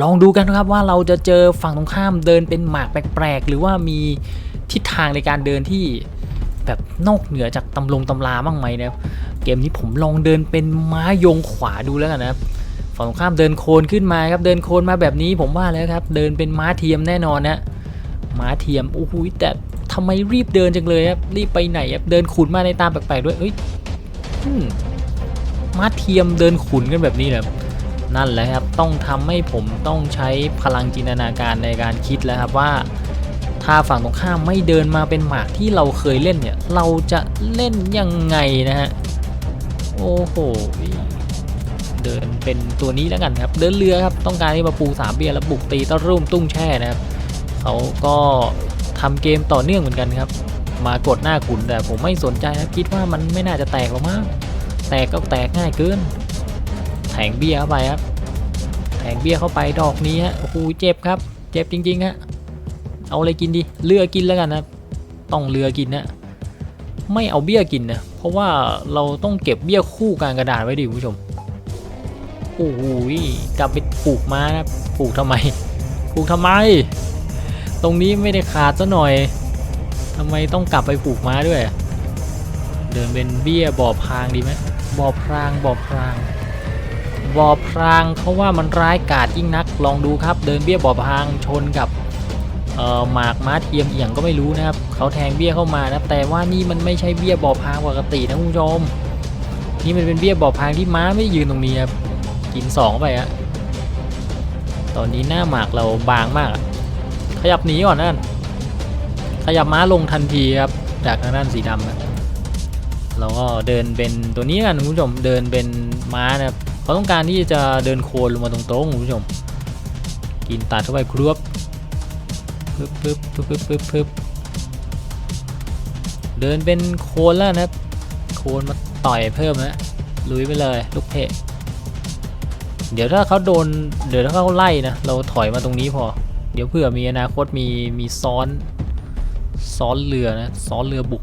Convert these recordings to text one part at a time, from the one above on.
ลองดูกันนะครับว่าเราจะเจอฝั่งตรงข้ามเดินเป็นหมากแปลกๆ หรือว่ามีทิศทางในการเดินที่แบบนอกเหนือจากตำลงตำราบ้างไหมนะเกมนี้ผมลองเดินเป็นม้ายงขวาดูแล้วกันนะครับฝั่งตรงข้ามเดินโคลนขึ้นมาครับเดินโคลนมาแบบนี้ผมว่าแล้วครับ เดินเป็นม้าเทียมแน่นอนนะม้าเทียมโอ้โหแต่ทำไมรีบเดินจังเลยครับรีบไปไหนครับเดินขุนมาในตามแปลกๆด้วยเอ้ยม้าเทียมเดินขุนกันแบบนี้เหรอ นั่นแหละครับต้องทำให้ผมต้องใช้พลังจินตนาการในการคิดแล้วครับว่า ถ้าฝั่งตรงข้ามไม่เดินมาเป็นหมากที่เราเคยเล่นเนี่ย เราจะเล่นยังไงนะฮะโอ้โหเดินเป็นตัวนี้แล้วกันครับ เดินเรือครับต้องการที่มาปูสามเบียร์แล้วบุกตีตะรุ่มตุ้งแช่นะครับเขาก็ทำเกมต่อเนื่องเหมือนกันครับ มากดหน้าขุนแต่ผมไม่สนใจนะคิดว่ามันไม่น่าจะแตกหรอกมั้งแตกก็แตกง่ายเกิน งเบี้ยเข้าไปครับแทงเบี้ยเข้าไปดอกนี้ฮะโอ้โหเจ็บครับ เจ็บจริงๆฮะเอาอะไรกินดีเรือกินแล้วกันนะต้องเรือกินนะไม่เอาเบี้ยกินนะเพราะว่าเราต้องเก็บเบี้ยคู่กลางกระดาษไว้ดิคุณผู้ชมโอ้โหกลับไปปลูกม้านะปลูกทำไมปลูกทำไม ตรงนี้ไม่ได้ขาดซะหน่อยทำไมต้องกลับไปปลูกม้าด้วย เดินเป็นเบี้ยบ่อพรางดีไหมบ่อพรางบ่อพราง บ่อพรางเขาว่ามันร้ายกาจยิ่งนัก ลองดูครับ เดินเบี้ยบ่อพรางชนกับเอ่อหมากม้าเทียมเอียงก็ไม่รู้นะครับเขาแทงเบี้ยเข้ามานะแต่ว่านี่มันไม่ใช่เบี้ยบ่อพรางปกตินะคุณผู้ชมนี่มันเป็นเบี้ยบ่อพรางที่ม้าไม่ยืนตรงนี้ครับกินสองไปอะตอนนี้หน้าหมากเราบางมาก ขยับหนีก่อนนั่นขยับม้าลงทันทีครับจากทางด้านสีดำนะเราก็เดินเป็นตัวนี้กันคุณผู้ชมเดินเป็นม้านะครับ เขาต้องการที่จะเดินโคลนลงมาตรงๆคุณผู้ชม กินตัดเข้าไปครวบปึ๊บปึ๊บปึ๊บปึ๊บปึ๊บปึ๊บเดินเป็นโคลนแล้วนะครับ โคลนมาต่อยเพิ่มนะลุยไปเลยลูกเพะเดี๋ยวถ้าเขาโดน เดี๋ยวถ้าเขาไล่นะ เราถอยมาตรงนี้พอ เดี๋ยวเผื่อมีอนาคตมีมีซ้อนซ้อนเรือนะซ้อนเรือบุก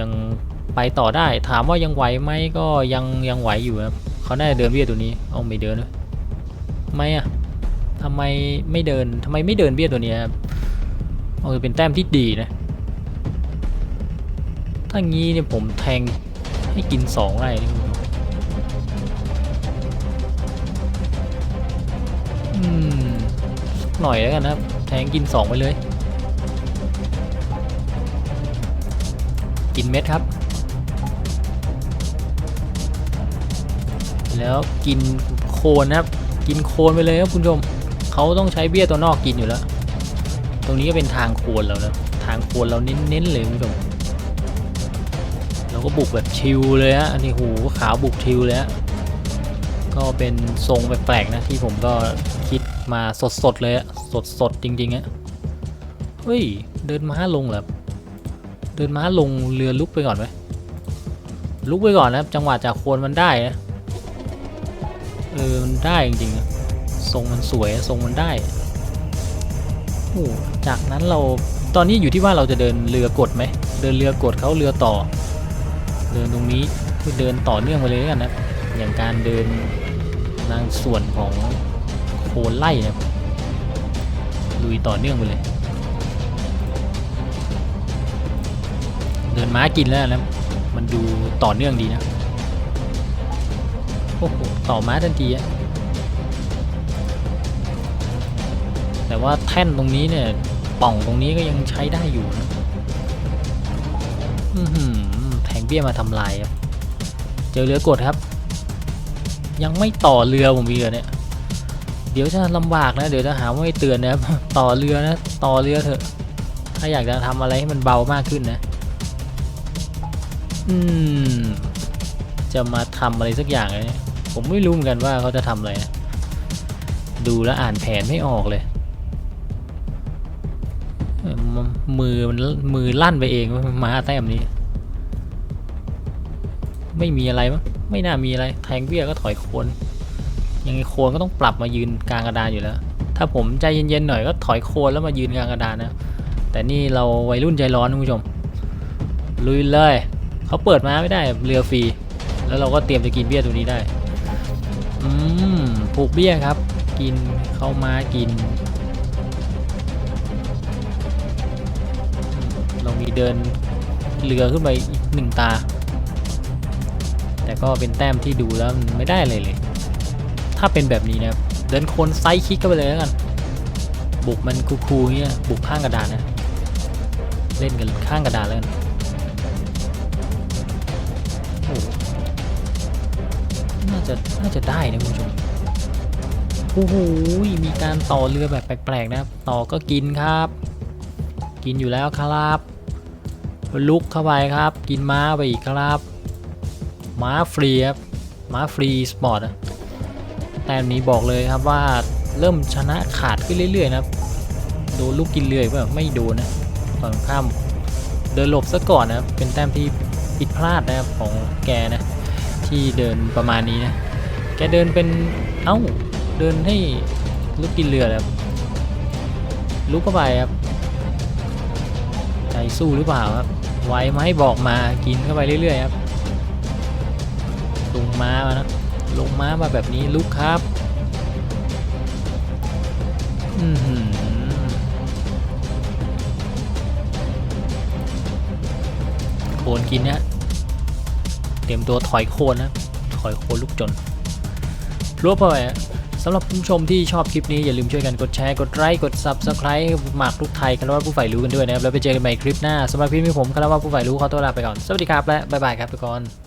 ยัง ไปต่อได้ ถามว่ายังไหวไหมก็ยังยังไหวอยู่ครับเขาน่าจะเดินเบี้ยตัวนี้ เอาไม่เดินเลยทำไมอะทำไมไม่เดินทำไมไม่เดินเบี้ยตัวนี้ครับเอาเป็นแต้มที่ดีนะ ถ้างี้เนี่ยผมแทงให้กินสองไรนี่คุณผู้ชมอืมสักหน่อยแล้วกันนะครับ แทงกินสองไปเลย กินเม็ดครับ แล้วกินโคนนะครับ กินโคนไปเลยครับคุณผู้ชมเขาต้องใช้เบี้ยตัวนอกกินอยู่แล้ว ตรงนี้ก็เป็นทางโคนแล้วนะทางโคนเราเน้นๆเลยคุณผู้ชมเราก็บุกแบบชิลเลยฮะอันนี้หูขาวบุกชิลเลยฮะก็เป็นทรงแปลกๆนะที่ผมก็คิดมาสดๆเลยอะสดๆจริงๆอะเฮ้ยเดินม้าลงเหรอเดินม้าลงเรือลุกไปก่อนไหมลุกไปก่อนนะจังหวะจากโคนมันได้นะ เออมันได้จริงๆทรงมันสวยทรงมันได้โอ้จากนั้นเราตอนนี้อยู่ที่ว่าเราจะเดินเรือกดไหมเดินเรือกดเขาเรือต่อ เดินตรงนี้เดินต่อเนื่องไปเลยกันนะอย่างการเดินทางส่วนของโคนไล่นะลุยต่อเนื่องไปเลย เดินม้ากินแล้วนะมันดูต่อเนื่องดีนะ โอ้โหต่อม้าทันทีอะแต่ว่าแท่นตรงนี้เนี่ยป่องตรงนี้ก็ยังใช้ได้อยู่นะอือหือแทงเบี้ยมาทำลายครับ เจอเรือกดครับ ยังไม่ต่อเรือผมอีเหรอเนี่ย เดี๋ยวจะลำบากนะ เดี๋ยวจะหาว่าไม่เตือนนะครับ ต่อเรือนะ ต่อเรือเถอะ ถ้าอยากจะทำอะไรให้มันเบามากขึ้นนะ อืม จะมาทำอะไรสักอย่างเลยผมไม่รู้เหมือนกันว่าเขาจะทำอะไรนะดูแล้วอ่านแผนไม่ออกเลย มือมันมือลั่นไปเองมาแต้มนี้ ไม่มีอะไรมั้งไม่น่ามีอะไร แทงเบี้ยก็ถอยโคนยังไงโคนก็ต้องปรับมายืนกลางกระดานอยู่แล้ว ถ้าผมใจเย็นๆหน่อยก็ถอยโคนแล้วมายืนกลางกระดานนะแต่นี่เราวัยรุ่นใจร้อนนะคุณผู้ชมลุยเลยเขาเปิดมาไม่ได้เรือฟรี แล้วเราก็เตรียมจะกินเบี้ยตัวนี้ได้ อืมปลูกเบี้ยครับ กินเข้ามากิน เรามีเดินเรือขึ้นไปอีกหนึ่งตา แต่ก็เป็นแต้มที่ดูแล้วไม่ได้เลยเลย ถ้าเป็นแบบนี้นะครับ เดินโคนไซคิกเข้าไปเลยแล้วกัน บุกมันคูลๆเงี้ย บุกข้างกระดานนะ เล่นกันข้างกระดานแล้วกันโอ้ จะน่าจะได้นะคุณผู้ชมโอ้โหมีการต่อเรือแบบแปลกๆนะครับ ต่อก็กินครับ กินอยู่แล้วครับลุกเข้าไปครับ กินม้าไปอีกครับม้าฟรีครับม้าฟรีสปอร์ตอะแต้มนี้บอกเลยครับว่าเริ่มชนะขาดขึ้นเรื่อยๆนะครับโดนลูกกินเรื่อยเปล่าไม่โดนนะฝั่งตรงข้ามเดินหลบซะก่อนนะครับเป็นแต้มที่ผิดพลาดนะครับของแกนะ ที่เดินประมาณนี้นะ แกเดินเป็นเอ้าเดินให้ลูกกินเรือแล้วลุกเข้าไปครับ ใจสู้หรือเปล่าครับไหวไหมบอกมากินเข้าไปเรื่อยๆครับลงม้ามานะลงม้ามาแบบนี้ลุกครับอือหือโคนกินนะ เตรียมตัวถอยโคนนะ ถอยโคนลูกจนรู้ป่ะสำหรับผู้ชมที่ชอบคลิปนี้อย่าลืมช่วยกันกดแชร์ กดไลค์กด Subscribe หมากลูกไทยกันว่าผู้ใฝ่รู้กันด้วยนะครับ แล้วไปเจอกันใหม่คลิปหน้าสำหรับคลิปนี้ผมคารวะผู้ใฝ่รู้ขอตัวลาไปก่อน สวัสดีครับและบ๊ายบายครับทุกคน